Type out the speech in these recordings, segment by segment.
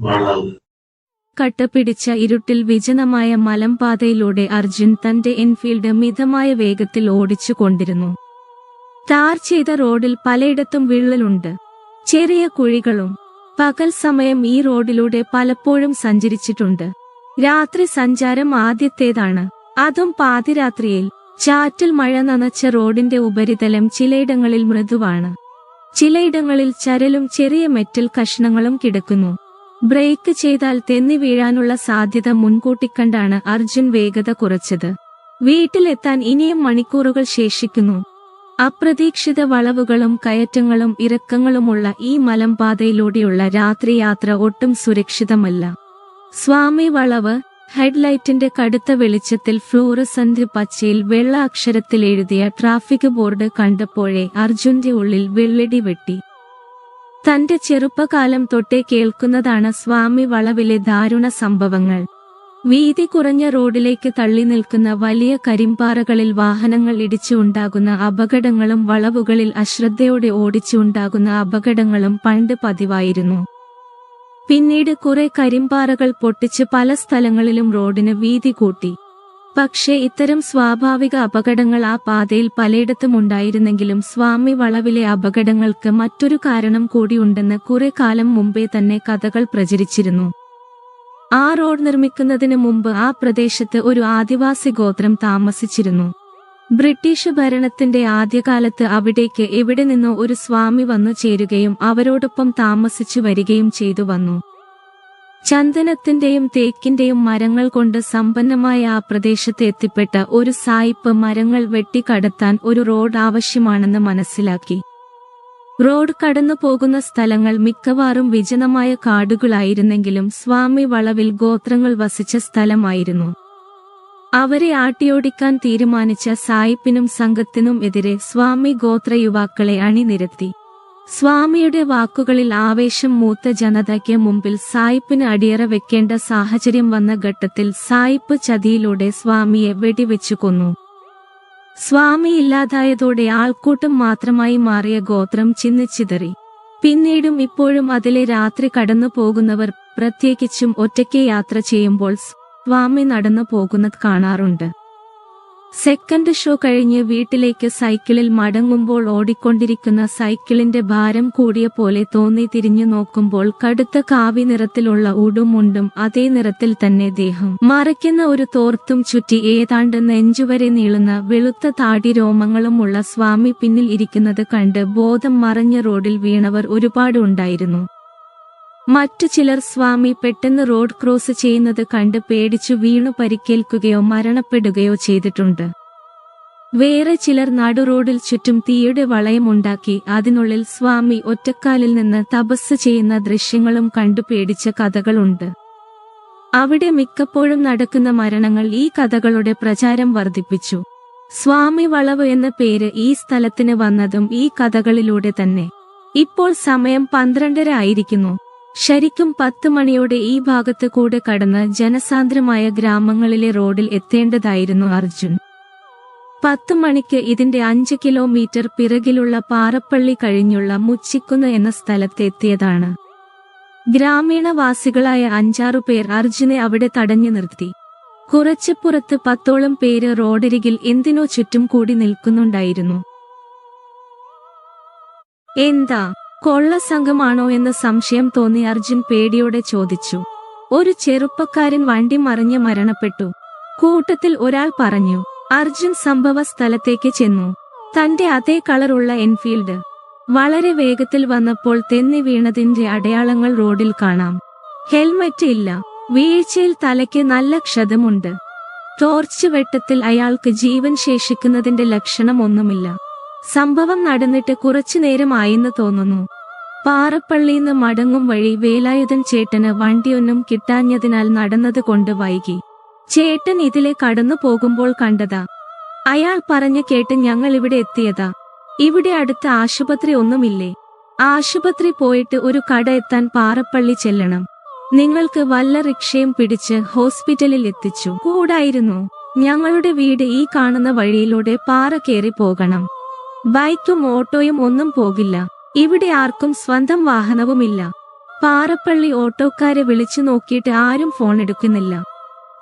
വളവ്. കട്ടപിടിച്ച ഇരുട്ടിൽ വിജനമായ മലമ്പാതയിലൂടെ അർജുൻ തന്റെ എൻഫീൽഡ് മിതമായ വേഗത്തിൽ ഓടിച്ചു കൊണ്ടിരുന്നു. ടാർ ചെയ്ത റോഡിൽ പലയിടത്തും വിള്ളലുണ്ട്. ചെറിയ കുഴികളും. പകൽ സമയം ഈ റോഡിലൂടെ പലപ്പോഴും സഞ്ചരിച്ചിട്ടുണ്ട്. രാത്രി സഞ്ചാരം ആദ്യത്തേതാണ്. അതും പാതിരാത്രിയിൽ. ചാറ്റൽ മഴ നനച്ച റോഡിന്റെ ഉപരിതലം ചിലയിടങ്ങളിൽ മൃദുവാണ്. ചിലയിടങ്ങളിൽ ചരലും ചെറിയ മെറ്റൽ കഷ്ണങ്ങളും കിടക്കുന്നു. ബ്രേക്ക് ചെയ്താൽ തെന്നി വീഴാനുള്ള സാധ്യത മുൻകൂട്ടി കണ്ടാണ് അർജുൻ വേഗത കുറച്ചത്. വീട്ടിലെത്താൻ ഇനിയും മണിക്കൂറുകൾ ശേഷിക്കുന്നു. അപ്രതീക്ഷിത വളവുകളും കയറ്റങ്ങളും ഇറക്കങ്ങളുമുള്ള ഈ മലമ്പാതയിലൂടെയുള്ള രാത്രിയാത്ര ഒട്ടും സുരക്ഷിതമല്ല. സ്വാമി വളവ് ഹെഡ്ലൈറ്റിന്റെ കടുത്ത വെളിച്ചത്തിൽ ഫ്ലൂറസന്റ് പച്ചയിൽ വെള്ള അക്ഷരത്തിൽ എഴുതിയ ട്രാഫിക് ബോർഡ് കണ്ടപ്പോഴേ അർജുന്റെ ഉള്ളിൽ വെള്ളടി വെട്ടി. തന്റെ ചെറുപ്പകാലം തൊട്ടേ കേൾക്കുന്നതാണ് സ്വാമി വളവിലെ ദാരുണ സംഭവങ്ങൾ. വീതി കുറഞ്ഞ റോഡിലേക്ക് തള്ളി നിൽക്കുന്ന വലിയ കരിമ്പാറകളിൽ വാഹനങ്ങൾ ഇടിച്ചുണ്ടാകുന്ന അപകടങ്ങളും വളവുകളിൽ അശ്രദ്ധയോടെ ഓടിച്ചുണ്ടാകുന്ന അപകടങ്ങളും പണ്ട് പതിവായിരുന്നു. പിന്നീട് കുറെ കരിമ്പാറകൾ പൊട്ടിച്ച് പല സ്ഥലങ്ങളിലും റോഡിന് വീതി കൂട്ടി. പക്ഷേ ഇത്തരം സ്വാഭാവിക അപകടങ്ങൾ ആ പാതയിൽ പലയിടത്തും ഉണ്ടായിരുന്നെങ്കിലും സ്വാമി വളവിലെ അപകടങ്ങൾക്ക് മറ്റൊരു കാരണം കൂടിയുണ്ടെന്ന് കുറെ കാലം മുമ്പേ തന്നെ കഥകൾ പ്രചരിച്ചിരുന്നു. ആ റോഡ് നിർമ്മിക്കുന്നതിന് മുമ്പ് ആ പ്രദേശത്ത് ഒരു ആദിവാസി ഗോത്രം താമസിച്ചിരുന്നു. ബ്രിട്ടീഷ് ഭരണത്തിന്റെ ആദ്യകാലത്ത് അവിടേക്ക് എവിടെ നിന്നോ ഒരു സ്വാമി വന്നു ചേരുകയും അവരോടൊപ്പം താമസിച്ചു വരികയും ചെയ്തു വന്നു. ചന്ദനത്തിന്റെയും തേക്കിന്റെയും മരങ്ങൾ കൊണ്ട് സമ്പന്നമായ ആ പ്രദേശത്ത് എത്തിപ്പെട്ട ഒരു സായിപ്പ് മരങ്ങൾ വെട്ടിക്കടത്താൻ ഒരു റോഡ് ആവശ്യമാണെന്ന് മനസ്സിലാക്കി. റോഡ് കടന്നു പോകുന്ന സ്ഥലങ്ങൾ മിക്കവാറും വിജനമായ കാടുകളായിരുന്നെങ്കിലും സ്വാമി വളവിൽ ഗോത്രങ്ങൾ വസിച്ച സ്ഥലമായിരുന്നു. അവരെ ആട്ടിയോടിക്കാൻ തീരുമാനിച്ച സായിപ്പിനും സംഘത്തിനും എതിരെ സ്വാമി ഗോത്ര യുവാക്കളെ അണിനിരത്തി. സ്വാമിയുടെ വാക്കുകളിൽ ആവേശം മൂത്ത ജനതയ്ക്ക് മുമ്പിൽ സായിപ്പിന് അടിയറ വെക്കേണ്ട സാഹചര്യം വന്ന ഘട്ടത്തിൽ സായിപ്പ് ചതിയിലൂടെ സ്വാമിയെ വെടിവെച്ചു കൊന്നു. സ്വാമി ഇല്ലാതായതോടെ ആൾക്കൂട്ടം മാത്രമായി മാറിയ ഗോത്രം ചിന്നിച്ചിതറി പിന്നീടും ഇപ്പോഴും അതിലെ രാത്രി കടന്നു പോകുന്നവർ പ്രത്യേകിച്ചും ഒറ്റയ്ക്ക് യാത്ര ചെയ്യുമ്പോൾ സ്വാമി നടന്നു പോകുന്നത് കാണാറുണ്ട്. സെക്കൻഡ് ഷോ കഴിഞ്ഞ് വീട്ടിലേക്ക് സൈക്കിളിൽ മടങ്ങുമ്പോൾ ഓടിക്കൊണ്ടിരിക്കുന്ന സൈക്കിളിന്റെ ഭാരം കൂടിയ പോലെ തോന്നി തിരിഞ്ഞു നോക്കുമ്പോൾ കടുത്ത കാവി നിറത്തിലുള്ള ഉടുമുണ്ടും അതേ നിറത്തിൽ തന്നെ ദേഹം. മറയ്ക്കുന്ന ഒരു തോർത്തും ചുറ്റി ഏതാണ്ട് നെഞ്ചുവരെ നീളുന്ന വെളുത്ത താടി രോമങ്ങളുമുള്ള സ്വാമി പിന്നിൽ ഇരിക്കുന്നത് കണ്ട് ബോധം മറഞ്ഞ റോഡിൽ വീണവർ ഒരുപാട് ഉണ്ടായിരുന്നു. മറ്റു ചിലർ സ്വാമി പെട്ടെന്ന് റോഡ് ക്രോസ് ചെയ്യുന്നത് കണ്ട് പേടിച്ചു വീണു പരിക്കേൽക്കുകയോ മരണപ്പെടുകയോ ചെയ്തിട്ടുണ്ട്. വേറെ ചിലർ നടുറോഡിൽ ചുറ്റും തീയുടെ വളയമുണ്ടാക്കി അതിനുള്ളിൽ സ്വാമി ഒറ്റക്കാലിൽ നിന്ന് തപസ് ചെയ്യുന്ന ദൃശ്യങ്ങളും കണ്ടു പേടിച്ച കഥകളുണ്ട്. അവിടെ മിക്കപ്പോഴും നടക്കുന്ന മരണങ്ങൾ ഈ കഥകളുടെ പ്രചാരം വർദ്ധിപ്പിച്ചു. സ്വാമി വളവ് എന്ന പേര് ഈ സ്ഥലത്തിന് വന്നതും ഈ കഥകളിലൂടെ തന്നെ. ഇപ്പോൾ സമയം പന്ത്രണ്ടര ആയിരിക്കുന്നു. ശരിക്കും പത്ത് മണിയോടെ ഈ ഭാഗത്ത് കൂടെ കടന്ന് ജനസാന്ദ്രമായ ഗ്രാമങ്ങളിലെ റോഡിൽ എത്തേണ്ടതായിരുന്നു അർജുൻ. പത്ത് മണിക്ക് ഇതിന്റെ അഞ്ച് കിലോമീറ്റർ പിറകിലുള്ള പാറപ്പള്ളി കഴിഞ്ഞുള്ള മുച്ചിക്കുന്ന് എന്ന സ്ഥലത്ത് എത്തിയതാണ്. ഗ്രാമീണവാസികളായ അഞ്ചാറു പേർ അർജുനെ അവിടെ തടഞ്ഞു നിർത്തി. കുറച്ചുപുറത്ത് പത്തോളം പേര് റോഡരികിൽ എന്തിനോ ചുറ്റും കൂടി നിൽക്കുന്നുണ്ടായിരുന്നു. എന്താ? കൊള്ള സംഘമാണോ എന്ന് സംശയം തോന്നി അർജുൻ പേടിയോടെ ചോദിച്ചു. ഒരു ചെറുപ്പക്കാരൻ വണ്ടി മറിഞ്ഞ് മരണപ്പെട്ടു. കൂട്ടത്തിൽ ഒരാൾ പറഞ്ഞു അർജുൻ സംഭവ സ്ഥലത്തേക്ക് ചെന്നു. തന്റെ അതേ കളറുള്ള എൻഫീൽഡ്. വളരെ വേഗത്തിൽ വന്നപ്പോൾ തെന്നി വീണതിന്റെ അടയാളങ്ങൾ റോഡിൽ കാണാം. ഹെൽമറ്റ് ഇല്ല. വീഴ്ചയിൽ തലയ്ക്ക് നല്ല ക്ഷതമുണ്ട്. ടോർച്ച് വെട്ടത്തിൽ അയാൾക്ക് ജീവൻ ശേഷിക്കുന്നതിന്റെ ലക്ഷണം ഒന്നുമില്ല. സംഭവം നടന്നിട്ട് കുറച്ചു നേരമായെന്ന് തോന്നുന്നു. പാറപ്പള്ളിന്ന് മടങ്ങും വഴി വേലായുധൻ ചേട്ടന് വണ്ടിയൊന്നും കിട്ടാഞ്ഞതിനാൽ നടന്നത് കൊണ്ട് വൈകി. ചേട്ടൻ ഇതിലെ കടന്നു പോകുമ്പോൾ കണ്ടതാ. അയാൾ പറഞ്ഞു കേട്ട് ഞങ്ങൾ ഇവിടെ എത്തിയതാ. ഇവിടെ അടുത്ത് ആശുപത്രി ഒന്നുമില്ലേ? ആശുപത്രി പോയിട്ട് ഒരു കട എത്താൻ പാറപ്പള്ളി ചെല്ലണം. നിങ്ങൾക്ക് വല്ല റിക്ഷയും പിടിച്ച് ഹോസ്പിറ്റലിൽ എത്തിച്ചു. കൂടായിരുന്നു. ഞങ്ങളുടെ വീട് ഈ കാണുന്ന വഴിയിലൂടെ പാറ കയറി പോകണം. ബൈക്കും ഓട്ടോയും ഒന്നും പോകില്ല. ഇവിടെ ആർക്കും സ്വന്തം വാഹനവുമില്ല. പാറപ്പള്ളി ഓട്ടോക്കാരെ വിളിച്ചു നോക്കിയിട്ട് ആരും ഫോൺ എടുക്കുന്നില്ല.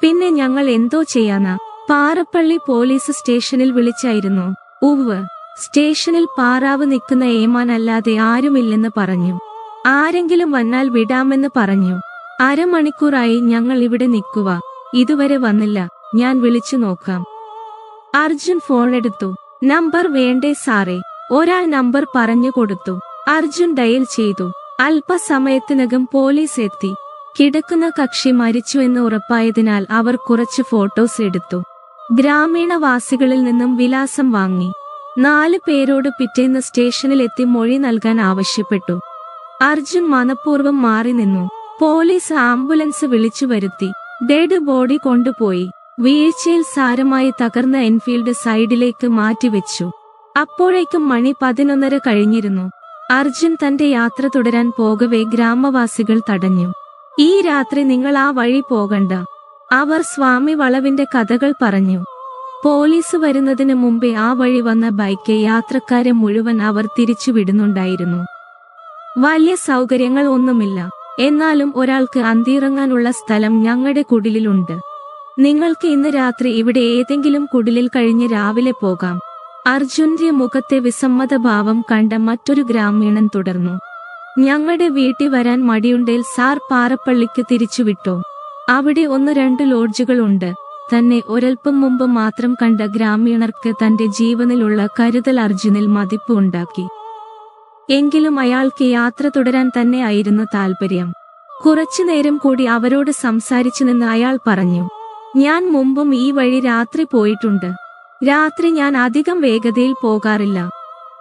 പിന്നെ ഞങ്ങൾ എന്തോ ചെയ്യാനാ? പാറപ്പള്ളി പോലീസ് സ്റ്റേഷനിൽ വിളിച്ചായിരുന്നു. ഉവ് സ്റ്റേഷനിൽ പാറാവ് നിൽക്കുന്ന ഏമാൻ ഏമാനല്ലാതെ ആരുമില്ലെന്ന് പറഞ്ഞു. ആരെങ്കിലും വന്നാൽ വിടാമെന്ന് പറഞ്ഞു. അരമണിക്കൂറായി ഞങ്ങൾ ഇവിടെ നിൽക്കുക. ഇതുവരെ വന്നില്ല. ഞാൻ വിളിച്ചു നോക്കാം. അർജുൻ ഫോൺ എടുത്തു. നമ്പർ വേണ്ടേ സാറേ? ഒരാൾ നമ്പർ പറഞ്ഞു കൊടുത്തു. അർജുൻ ഡയൽ ചെയ്തു. അല്പസമയത്തിനകം പോലീസ് എത്തി. കിടക്കുന്ന കക്ഷി മരിച്ചു എന്ന് ഉറപ്പായതിനാൽ അവർ കുറച്ച് ഫോട്ടോസ് എടുത്തു. ഗ്രാമീണവാസികളിൽ നിന്നും വിലാസം വാങ്ങി. നാല് പേരോട് പിറ്റേന്ന് സ്റ്റേഷനിൽ എത്തി മൊഴി നൽകാൻ ആവശ്യപ്പെട്ടു. അർജുൻ മനഃപൂർവം മാറി നിന്നു. പോലീസ് ആംബുലൻസ് വിളിച്ചു വരുത്തി. ഡെഡ് ബോഡി കൊണ്ടുപോയി. വീഴ്ചയിൽ സാരമായി തകർന്ന എൻഫീൽഡ് സൈഡിലേക്ക് മാറ്റിവെച്ചു. അപ്പോഴേക്കും മണി പതിനൊന്നര കഴിഞ്ഞിരുന്നു. അർജുൻ തന്റെ യാത്ര തുടരാൻ പോകവേ ഗ്രാമവാസികൾ തടഞ്ഞു. ഈ രാത്രി നിങ്ങൾ ആ വഴി പോകണ്ട അവർ സ്വാമി വളവിന്റെ കഥകൾ പറഞ്ഞു. പോലീസ് വരുന്നതിന് മുമ്പേ ആ വഴി വന്ന ബൈക്ക് യാത്രക്കാരെ മുഴുവൻ അവർ തിരിച്ചുവിടുന്നുണ്ടായിരുന്നു. വലിയ സൗകര്യങ്ങൾ ഒന്നുമില്ല. എന്നാലും ഒരാൾക്ക് അന്തിയിറങ്ങാനുള്ള സ്ഥലം ഞങ്ങളുടെ കുടിലിലുണ്ട്. നിങ്ങൾക്ക് ഇന്ന് രാത്രി ഇവിടെ ഏതെങ്കിലും കുടിലിൽ കഴിഞ്ഞ് രാവിലെ പോകാം. അർജുന്റെ മുഖത്തെ വിസമ്മതഭാവം കണ്ട മറ്റൊരു ഗ്രാമീണൻ തുടർന്നു. ഞങ്ങളുടെ വീട്ടിൽ വരാൻ മടിയുണ്ടേൽ സാർ പാറപ്പള്ളിക്ക് തിരിച്ചുവിട്ടോ അവിടെ ഒന്ന് രണ്ട് ലോഡ്ജുകൾ ഉണ്ട് തന്നെ ഒരൽപ്പം മുമ്പ് മാത്രം കണ്ട ഗ്രാമീണർക്ക് തന്റെ ജീവനിലുള്ള കരുതൽ അർജുനിൽ മതിപ്പ് ഉണ്ടാക്കി. എങ്കിലും അയാൾക്ക് യാത്ര തുടരാൻ തന്നെ ആയിരുന്നു താൽപര്യം. കുറച്ചുനേരം കൂടി അവരോട് സംസാരിച്ചു നിന്ന് അയാൾ പറഞ്ഞു ഞാൻ മുമ്പും ഈ വഴി രാത്രി പോയിട്ടുണ്ട്. രാത്രി ഞാൻ അധികം വേഗതയിൽ പോകാറില്ല.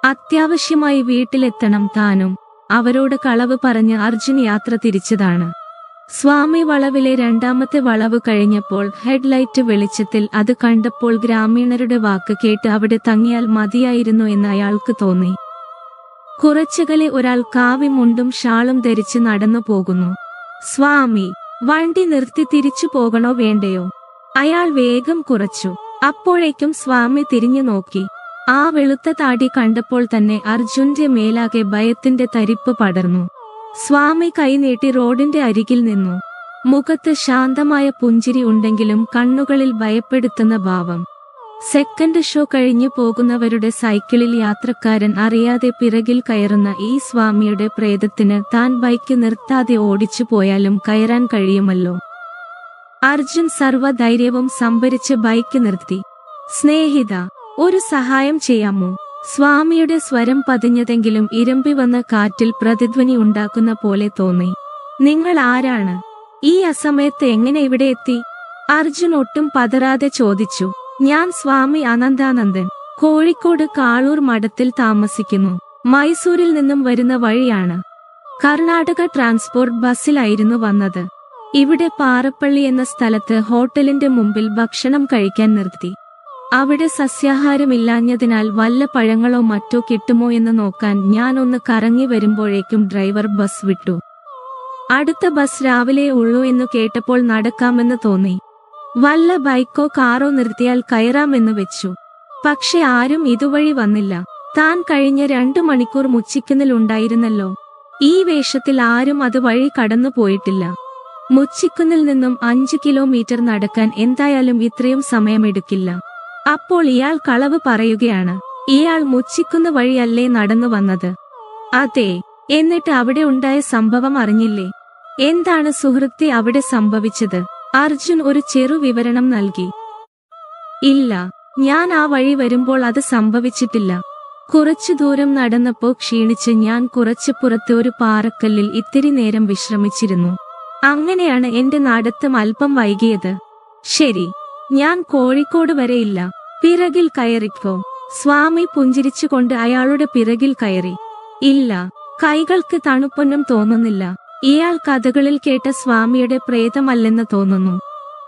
അത്യാവശ്യമായി വീട്ടിലെത്തണം താനും. അവരോട് കളവ് പറഞ്ഞ് അർജുൻ യാത്ര തിരിച്ചതാണ്. സ്വാമി വളവിലെ രണ്ടാമത്തെ വളവ് കഴിഞ്ഞപ്പോൾ ഹെഡ്ലൈറ്റ് വെളിച്ചത്തിൽ അത് കണ്ടപ്പോൾ ഗ്രാമീണരുടെ വാക്ക് കേട്ട് അവിടെ തങ്ങിയാൽ മതിയായിരുന്നു എന്ന് അയാൾക്ക് തോന്നി. കുറച്ചകലെ ഒരാൾ കാവി മുണ്ടും ഷാളും ധരിച്ച് നടന്നു പോകുന്നു. സ്വാമി വണ്ടി നിർത്തി തിരിച്ചു പോകണോ വേണ്ടയോ? അയാൾ വേഗം കുറച്ചു. അപ്പോഴേക്കും സ്വാമി തിരിഞ്ഞു നോക്കി. ആ വെളുത്ത താടി കണ്ടപ്പോൾ തന്നെ അർജുന്റെ മേലാകെ ഭയത്തിന്റെ തരിപ്പ് പടർന്നു. സ്വാമി കൈനീട്ടി റോഡിന്റെ അരികിൽ നിന്നു. മുഖത്ത് ശാന്തമായ പുഞ്ചിരി ഉണ്ടെങ്കിലും കണ്ണുകളിൽ ഭയപ്പെടുത്തുന്ന ഭാവം. സെക്കൻഡ് ഷോ കഴിഞ്ഞു പോകുന്നവരുടെ സൈക്കിളിൽ യാത്രക്കാരൻ അറിയാതെ പിറകിൽ കയറുന്ന ഈ സ്വാമിയുടെ പ്രേതത്തിന് താൻ ബൈക്ക് നിർത്താതെ ഓടിച്ചു പോയാലും കയറാൻ കഴിയുമല്ലോ. അർജുൻ സർവധൈര്യവും സംഭരിച്ച് ബൈക്ക് നിർത്തി. സ്നേഹിത ഒരു സഹായം ചെയ്യാമോ? സ്വാമിയുടെ സ്വരം പതിഞ്ഞതെങ്കിലും ഇരമ്പി വന്ന കാറ്റിൽ പ്രതിധ്വനി ഉണ്ടാക്കുന്ന പോലെ തോന്നി. നിങ്ങൾ ആരാണ്? ഈ അസമയത്ത് എങ്ങനെ ഇവിടെ എത്തി അർജുൻ ഒട്ടും പതറാതെ ചോദിച്ചു. ഞാൻ സ്വാമി അനന്താനന്ദൻ. കോഴിക്കോട് കാളൂർ മഠത്തിൽ താമസിക്കുന്നു. മൈസൂരിൽ നിന്നും വരുന്ന വഴിയാണ്. കർണാടക ട്രാൻസ്പോർട്ട് ബസ്സിലായിരുന്നു വന്നത്. ഇവിടെ പാറപ്പള്ളി എന്ന സ്ഥലത്ത് ഹോട്ടലിന്റെ മുമ്പിൽ ഭക്ഷണം കഴിക്കാൻ നിർത്തി. അവിടെ സസ്യാഹാരമില്ലാഞ്ഞതിനാൽ വല്ല പഴങ്ങളോ മറ്റോ കിട്ടുമോ എന്ന് നോക്കാൻ ഞാൻ ഒന്ന് കറങ്ങി വരുമ്പോഴേക്കും ഡ്രൈവർ ബസ് വിട്ടു. അടുത്ത ബസ് രാവിലെ ഉള്ളൂ എന്ന് കേട്ടപ്പോൾ നടക്കാമെന്ന് തോന്നി. വല്ല ബൈക്കോ കാറോ നിർത്തിയാൽ കയറാമെന്ന് വെച്ചു. പക്ഷെ ആരും ഇതുവഴി വന്നില്ല. താൻ കഴിഞ്ഞ രണ്ടു മണിക്കൂർ മുച്ചിക്കുന്നിലുണ്ടായിരുന്നല്ലോ ഈ വേഷത്തിൽ ആരും അത് വഴി കടന്നു പോയിട്ടില്ല മുച്ചിക്കുന്നിൽ നിന്നും അഞ്ചു കിലോമീറ്റർ നടക്കാൻ എന്തായാലും ഇത്രയും സമയമെടുക്കില്ല. അപ്പോൾ ഇയാൾ കളവ് പറയുകയാണ് ഇയാൾ മുച്ചിക്കുന്ന് വഴിയല്ലേ നടന്നു വന്നത്? അതെ. എന്നിട്ട് അവിടെ ഉണ്ടായ സംഭവം അറിഞ്ഞില്ലേ? എന്താണ് സുഹൃത്തെ അവിടെ സംഭവിച്ചത്? അർജുൻ ഒരു ചെറു വിവരണം നൽകി. ഇല്ല. ഞാൻ ആ വഴി വരുമ്പോൾ അത് സംഭവിച്ചിട്ടില്ല. കുറച്ചു ദൂരം നടന്നപ്പോ ക്ഷീണിച്ച് ഞാൻ കുറച്ചു പുറത്തെ ഒരു പാറക്കല്ലിൽ ഇത്തിരി നേരം വിശ്രമിച്ചിരുന്നു. അങ്ങനെയാണ് എന്റെ നാടത്തും അല്പം വൈകിയത്. ശരി ഞാൻ കോഴിക്കോട് വരെയില്ല പിറകിൽ കയറിക്കോ. സ്വാമി പുഞ്ചിരിച്ചുകൊണ്ട് അയാളുടെ പിറകിൽ കയറി. ഇല്ല കൈകൾക്ക് തണുപ്പൊന്നും തോന്നുന്നില്ല. ഇയാൾ കഥകളിൽ കേട്ട സ്വാമിയുടെ പ്രേതമല്ലെന്ന് തോന്നുന്നു.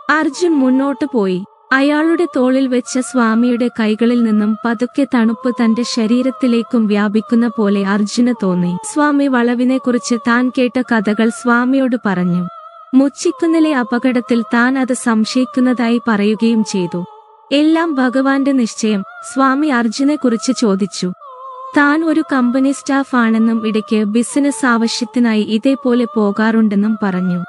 അർജുൻ മുന്നോട്ടു പോയി. അയാളുടെ തോളിൽ വെച്ച സ്വാമിയുടെ കൈകളിൽ നിന്നും പതുക്കെ തണുപ്പ് തന്റെ ശരീരത്തിലേക്കും വ്യാപിക്കുന്ന പോലെ അർജുന തോന്നി. സ്വാമി വളവിനെക്കുറിച്ച് താൻ കേട്ട കഥകൾ സ്വാമിയോട് പറഞ്ഞു. മുച്ചിക്കുന്നിലെ അപകടത്തിൽ താൻ അത് സംശയിക്കുന്നതായി പറയുകയും ചെയ്തു. എല്ലാം ഭഗവാന്റെ നിശ്ചയം സ്വാമി അർജുനെ കുറിച്ച് ചോദിച്ചു. താൻ ഒരു കമ്പനി സ്റ്റാഫ് ആണെന്നും ഇടയ്ക്ക് ബിസിനസ് ആവശ്യത്തിനായി ഇതേപോലെ പോകാറുണ്ടെന്നും പറഞ്ഞു.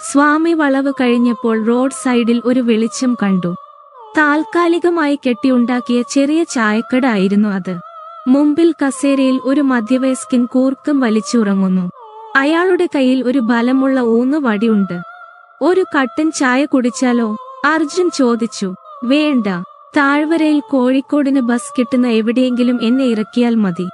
സ്വാമി വളവ് കഴിഞ്ഞപ്പോൾ റോഡ് സൈഡിൽ ഒരു വെളിച്ചം കണ്ടു. താൽക്കാലികമായി കെട്ടിയുണ്ടാക്കിയ ചെറിയ ചായക്കട ആയിരുന്നു അത്. മുമ്പിൽ കസേരയിൽ ഒരു മധ്യവയസ്കൻ കൂർക്കം വലിച്ചുറങ്ങുന്നു. അയാളുടെ കയ്യിൽ ഒരു ബലമുള്ള ഊന്ന് വടിയുണ്ട്. ഒരു കട്ടൻ ചായ കുടിച്ചാലോ? അർജുൻ ചോദിച്ചു. വേണ്ട. താഴ്വരയിൽ കോഴിക്കോടിന് ബസ് കിട്ടുന്ന എവിടെയെങ്കിലും എന്നെ ഇറക്കിയാൽ മതി.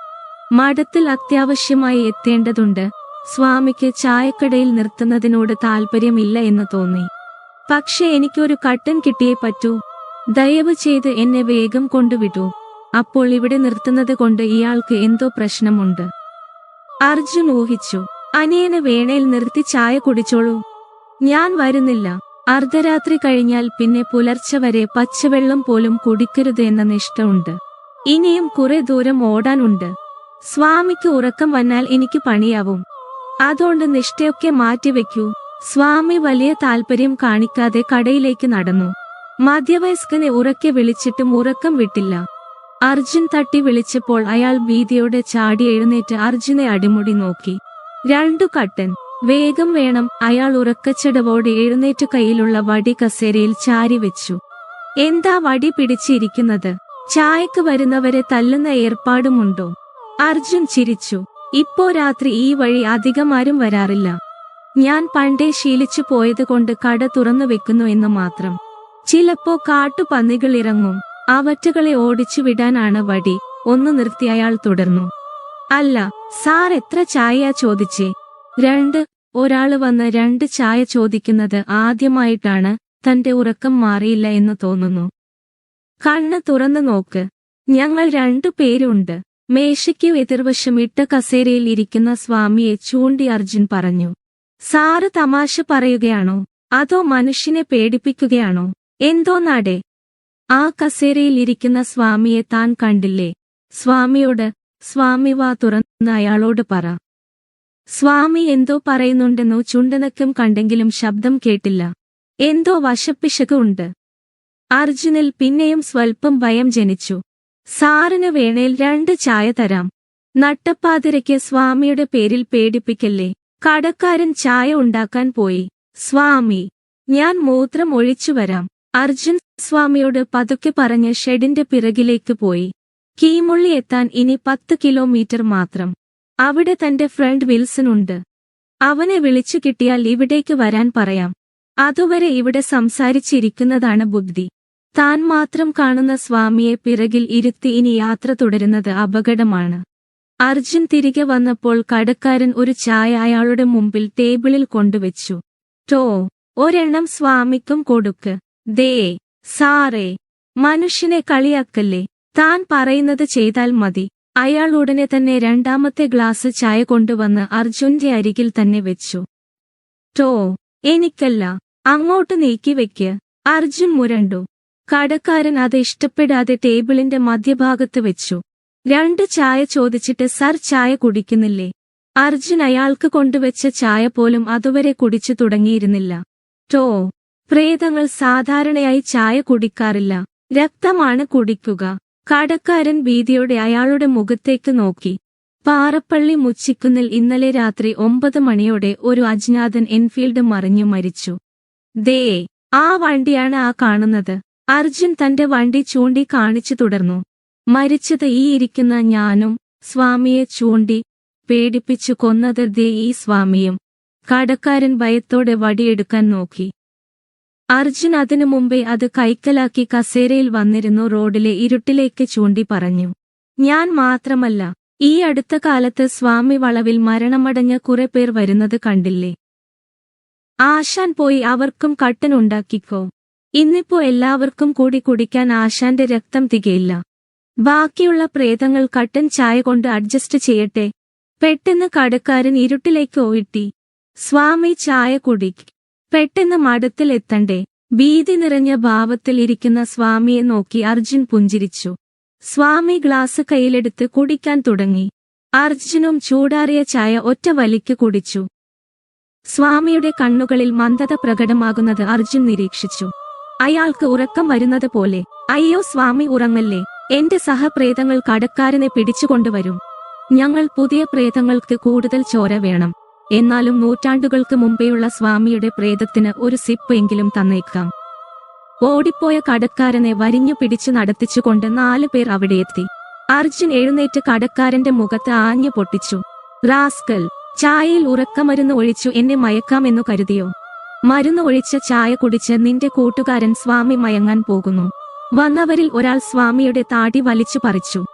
മഠത്തിൽ അത്യാവശ്യമായി എത്തേണ്ടതുണ്ട്. സ്വാമിക്ക് ചായക്കടയിൽ നിർത്തുന്നതിനോട് താല്പര്യമില്ല എന്ന് തോന്നി. പക്ഷെ എനിക്കൊരു കട്ടൻ കിട്ടിയേ പറ്റൂ. ദയവ് ചെയ്ത് എന്നെ വേഗം കൊണ്ടുവിടൂ. അപ്പോൾ ഇവിടെ നിർത്തുന്നത് കൊണ്ട് ഇയാൾക്ക് എന്തോ പ്രശ്നമുണ്ട്. അർജുൻ ഊഹിച്ചു. അനിയനെ വേണയിൽ നിർത്തി ചായ കുടിച്ചോളൂ. ഞാൻ വരുന്നില്ല. അർദ്ധരാത്രി കഴിഞ്ഞാൽ പിന്നെ പുലർച്ചെ വരെ പച്ചവെള്ളം പോലും കുടിക്കരുത് എന്ന നിഷ്ഠയുണ്ട് ഇനിയും കുറെ ദൂരം ഓടാനുണ്ട്. സ്വാമിക്ക് ഉറക്കം വന്നാൽ എനിക്ക് പണിയാവും. അതുകൊണ്ട് നിഷ്ഠയൊക്കെ മാറ്റിവെക്കൂ. സ്വാമി വലിയ താല്പര്യം കാണിക്കാതെ കടയിലേക്ക് നടന്നു. മധ്യവയസ്കനെ ഉറക്കെ വിളിച്ചിട്ടും ഉറക്കം വിട്ടില്ല. അർജുൻ തട്ടി വിളിച്ചപ്പോൾ അയാൾ ഭീതിയോടെ ചാടി എഴുന്നേറ്റ് അർജുനെ അടിമുടി നോക്കി. രണ്ടു കട്ടൻ. വേഗം വേണം. അയാൾ ഉറക്കച്ചടവോടെ എഴുന്നേറ്റ് കയ്യിലുള്ള വടി കസേരയിൽ ചാരി വെച്ചു. എന്താ വടി പിടിച്ചിരിക്കുന്നത്? ചായക്ക് വരുന്നവരെ തല്ലുന്ന ഏർപ്പാടുമുണ്ടോ? അർജുൻ ചിരിച്ചു. ഇപ്പോ രാത്രി ഈ വഴി അധികമാരും വരാറില്ല. ഞാൻ പണ്ടേ ശീലിച്ചു പോയത് കൊണ്ട് കട തുറന്നു വെക്കുന്നു എന്ന് മാത്രം. ചിലപ്പോ കാട്ടുപന്നികൾ ഇറങ്ങും. അവറ്റകളെ ഓടിച്ചു വിടാനാണ് വടി. ഒന്ന് നിർത്തി അയാൾ തുടർന്നു. അല്ല സാർ എത്ര ചായയാ ചോദിച്ചേ. രണ്ട്. ഒരാൾ വന്ന് രണ്ട് ചായ ചോദിക്കുന്നത് ആദ്യമായിട്ടാണ്. തന്റെ ഉറക്കം മാറിയില്ല എന്ന് തോന്നുന്നു. കണ്ണ് തുറന്നു നോക്ക്. ഞങ്ങൾ രണ്ടു പേരുണ്ട്. മേശയ്ക്ക് എതിർവശം ഇട്ട കസേരയിൽ ഇരിക്കുന്ന സ്വാമിയെ ചൂണ്ടി അർജുൻ പറഞ്ഞു സാറ് തമാശ പറയുകയാണോ? അതോ മനുഷ്യനെ പേടിപ്പിക്കുകയാണോ? എന്തോന്നാടെ ആ കസേരയിൽ ഇരിക്കുന്ന സ്വാമിയെ താൻ കണ്ടില്ലേ? സ്വാമിയോട് സ്വാമി വാ തുറന്ന് അയാളോട് പറ. സ്വാമി എന്തോ പറയുന്നുണ്ടെന്നോ ചുണ്ടനക്കം കണ്ടെങ്കിലും ശബ്ദം കേട്ടില്ല. എന്തോ വശപ്പിശകുണ്ട് അർജുനിൽ പിന്നെയും സ്വൽപ്പം ഭയം ജനിച്ചു. സാറിന് വേണേൽ രണ്ട് ചായ തരാം. നട്ടപ്പാതിരയ്ക്ക് സ്വാമിയുടെ പേരിൽ പേടിപ്പിക്കല്ലേ? കടക്കാരൻ ചായ ഉണ്ടാക്കാൻ പോയി. സ്വാമി ഞാൻ മൂത്രം ഒഴിച്ചു വരാം. അർജുൻ സ്വാമിയോട് പതുക്കെ പറഞ്ഞ് ഷെഡിന്റെ പിറകിലേക്ക് പോയി. കീമുള്ളി എത്താൻ ഇനി പത്ത് കിലോമീറ്റർ മാത്രം. അവിടെ തന്റെ ഫ്രണ്ട് വിൽസൺ ഉണ്ട്. അവനെ വിളിച്ചു കിട്ടിയാൽ ഇവിടേക്ക് വരാൻ പറയാം. അതുവരെ ഇവിടെ സംസാരിച്ചിരിക്കുന്നതാണ് ബുദ്ധി. താൻ മാത്രം കാണുന്ന സ്വാമിയെ പിറകിൽ ഇരുത്തി ഇനി യാത്ര തുടരുന്നത് അപകടമാണ്. അർജുൻ തിരികെ വന്നപ്പോൾ കടക്കാരൻ ഒരു ചായ അയാളുടെ മുമ്പിൽ ടേബിളിൽ കൊണ്ടുവച്ചു. ടോ ഒരെണ്ണം സ്വാമിക്കും കൊടുക്ക്. ദേ സാറേ മനുഷ്യനെ കളിയാക്കല്ലേ. താൻ പറയുന്നത് ചെയ്താൽ മതി. അയാൾ ഉടനെ തന്നെ രണ്ടാമത്തെ ഗ്ലാസ് ചായ കൊണ്ടുവന്ന് അർജുന്റെ അരികിൽ തന്നെ വെച്ചു. ടോ എനിക്കല്ല. അങ്ങോട്ട് നീക്കിവെക്ക് അർജുൻ മുരണ്ടു. കടക്കാരൻ അത് ഇഷ്ടപ്പെടാതെ ടേബിളിന്റെ മധ്യഭാഗത്ത് വെച്ചു. രണ്ട് ചായ ചോദിച്ചിട്ട് സർ ചായ കുടിക്കുന്നില്ലേ അർജുൻ അയാൾക്ക് കൊണ്ടുവച്ച ചായ പോലും അതുവരെ കുടിച്ചു തുടങ്ങിയിരുന്നില്ല. ടോ പ്രേതങ്ങൾ സാധാരണയായി ചായ കുടിക്കാറില്ല. രക്തമാണ് കുടിക്കുക കടക്കാരൻ ഭീതിയോടെ അയാളുടെ മുഖത്തേക്ക് നോക്കി. പാറപ്പള്ളി മുച്ചിക്കുന്നിൽ ഇന്നലെ രാത്രി ഒമ്പത് മണിയോടെ ഒരു അജ്ഞാതൻ എൻഫീൽഡ് മറിഞ്ഞു മരിച്ചു. ദേ ആ വണ്ടിയാണ് ആ കാണുന്നത്. അർജുൻ തന്റെ വണ്ടി ചൂണ്ടി കാണിച്ചു തുടർന്നു. മരിച്ചത് ഈ ഇരിക്കുന്ന ഞാനും സ്വാമിയെ ചൂണ്ടി പേടിപ്പിച്ചു കൊന്നത് ദേ ഈ സ്വാമിയും. കടക്കാരൻ ഭയത്തോടെ വടിയെടുക്കാൻ നോക്കി. അർജുൻ അതിനു മുമ്പേ അത് കൈക്കലാക്കി കസേരയിൽ വന്നിരുന്നു റോഡിലെ ഇരുട്ടിലേക്ക് ചൂണ്ടി പറഞ്ഞു. ഞാൻ മാത്രമല്ല ഈ അടുത്ത കാലത്ത് സ്വാമി വളവിൽ മരണമടഞ്ഞ കുറെ പേർ വരുന്നത് കണ്ടില്ലേ? ആശാൻ പോയി അവർക്കും കട്ടൻ ഉണ്ടാക്കിക്കോ. ഇന്നിപ്പോ എല്ലാവർക്കും കൂടി കുടിക്കാൻ ആശാന്റെ രക്തം തികയില്ല. ബാക്കിയുള്ള പ്രേതങ്ങൾ കട്ടൻ ചായ കൊണ്ട് അഡ്ജസ്റ്റ് ചെയ്യട്ടെ. പെട്ടെന്ന് കടക്കാരൻ ഇരുട്ടിലേക്ക് ഓയിട്ടി സ്വാമി ചായ കുടിക്ക് പെട്ടെന്ന് മഠത്തിൽ എത്തണ്ടേ. ഭീതി നിറഞ്ഞ ഭാവത്തിൽ ഇരിക്കുന്ന സ്വാമിയെ നോക്കി അർജുൻ പുഞ്ചിരിച്ചു. സ്വാമി ഗ്ലാസ് കയ്യിലെടുത്ത് കുടിക്കാൻ തുടങ്ങി. അർജുനും ചൂടാറിയ ചായ ഒറ്റ വലിക്ക് കുടിച്ചു. സ്വാമിയുടെ കണ്ണുകളിൽ മന്ദത പ്രകടമാകുന്നത് അർജുൻ നിരീക്ഷിച്ചു. അയാൾക്ക് ഉറക്കം വരുന്നത് പോലെ അയ്യോ സ്വാമി ഉറങ്ങല്ലേ എന്റെ സഹപ്രേതങ്ങൾ കടക്കാരനെ പിടിച്ചുകൊണ്ടുവരും. ഞങ്ങൾ പുതിയ പ്രേതങ്ങൾക്ക് കൂടുതൽ ചോര വേണം. എന്നാലും നൂറ്റാണ്ടുകൾക്ക് മുമ്പേയുള്ള സ്വാമിയുടെ പ്രേതത്തിന് ഒരു സിപ്പ് എങ്കിലും തന്നേക്കാം. ഓടിപ്പോയ കടക്കാരനെ വരിഞ്ഞു പിടിച്ചു നടത്തിച്ചുകൊണ്ട് നാലു പേർ അവിടെയെത്തി അർജുൻ എഴുന്നേറ്റ് കടക്കാരന്റെ മുഖത്ത് ആഞ്ഞു പൊട്ടിച്ചു. റാസ്കൽ ചായയിൽ ഉറക്കമരുന്ന് ഒഴിച്ചു എന്നെ മയക്കാമെന്നു കരുതിയോ? മരുന്ന് ഒഴിച്ച ചായ കുടിച്ച് നിന്റെ കൂട്ടുകാരൻ സ്വാമി മയങ്ങാൻ പോകുന്നു. വന്നവരിൽ ഒരാൾ സ്വാമിയുടെ താടി വലിച്ചു പറിച്ചു.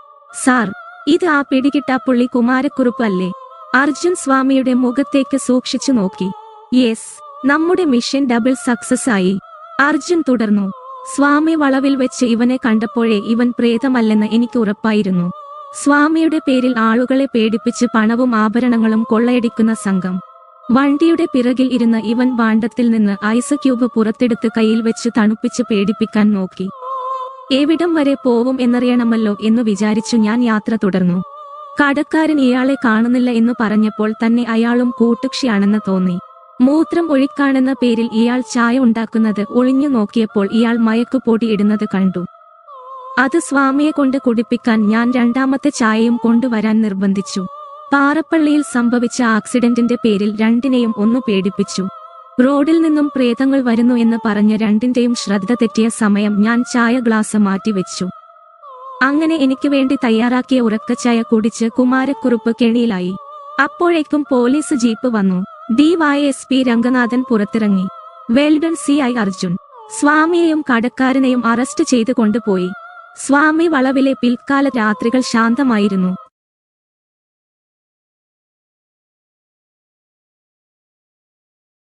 സാർ ഇത് ആ പിടികിട്ടാപ്പുള്ളി കുമാരക്കുറുപ്പ് അല്ലേ? അർജുൻ സ്വാമിയുടെ മുഖത്തേക്ക് സൂക്ഷിച്ചു നോക്കി. യെസ് നമ്മുടെ മിഷൻ ഡബിൾ സക്സസ് ആയി. അർജുൻ തുടർന്നു. സ്വാമി വളവിൽ വെച്ച് ഇവനെ കണ്ടപ്പോഴേ ഇവൻ പ്രേതമല്ലെന്ന് എനിക്ക് ഉറപ്പായിരുന്നു. സ്വാമിയുടെ പേരിൽ ആളുകളെ പേടിപ്പിച്ച് പണവും ആഭരണങ്ങളും കൊള്ളയടിക്കുന്ന സംഘം. വണ്ടിയുടെ പിറകിൽ ഇരുന്ന ഇവൻ വാണ്ടത്തിൽ നിന്ന് ഐസ് ക്യൂബ് പുറത്തെടുത്ത് കയ്യിൽ വെച്ച് തണുപ്പിച്ച് പേടിപ്പിക്കാൻ നോക്കി. എവിടം വരെ പോവും എന്നറിയണമല്ലോ എന്ന് വിചാരിച്ചു ഞാൻ യാത്ര തുടർന്നു. കടക്കാരൻ ഇയാളെ കാണുന്നില്ല എന്ന് പറഞ്ഞപ്പോൾ തന്നെ അയാളും കൂട്ടുക്ഷിയാണെന്ന് തോന്നി. മൂത്രം ഒഴിക്കാണെന്ന പേരിൽ ഇയാൾ ചായ ഉണ്ടാക്കുന്നത് ഒളിഞ്ഞു നോക്കിയപ്പോൾ ഇയാൾ മയക്കുപൊടി ഇടുന്നത് കണ്ടു. അത് സ്വാമിയെ കൊണ്ട് കുടിപ്പിക്കാൻ ഞാൻ രണ്ടാമത്തെ ചായയും കൊണ്ടുവരാൻ നിർബന്ധിച്ചു. പാറപ്പള്ളിയിൽ സംഭവിച്ച ആക്സിഡന്റിന്റെ പേരിൽ രണ്ടിനെയും ഒന്ന് പേടിപ്പിച്ചു. റോഡിൽ നിന്നും പ്രേതങ്ങൾ വരുന്നു എന്ന് പറഞ്ഞ് രണ്ടിന്റെയും ശ്രദ്ധ തെറ്റിയ സമയം ഞാൻ ചായ ഗ്ലാസ് മാറ്റിവെച്ചു അങ്ങനെ എനിക്ക് വേണ്ടി തയ്യാറാക്കിയ ഉറക്കച്ചായ കുടിച്ച് കുമാരക്കുറുപ്പ് കെണിയിലായി. അപ്പോഴേക്കും പോലീസ് ജീപ്പ് വന്നു. D Y S P Ranganathan പുറത്തിറങ്ങി. Well done C I Arjun സ്വാമിയെയും കടക്കാരനെയും അറസ്റ്റ് ചെയ്ത് കൊണ്ടുപോയി സ്വാമി വളവിലെ പിൽക്കാല രാത്രികൾ ശാന്തമായിരുന്നു.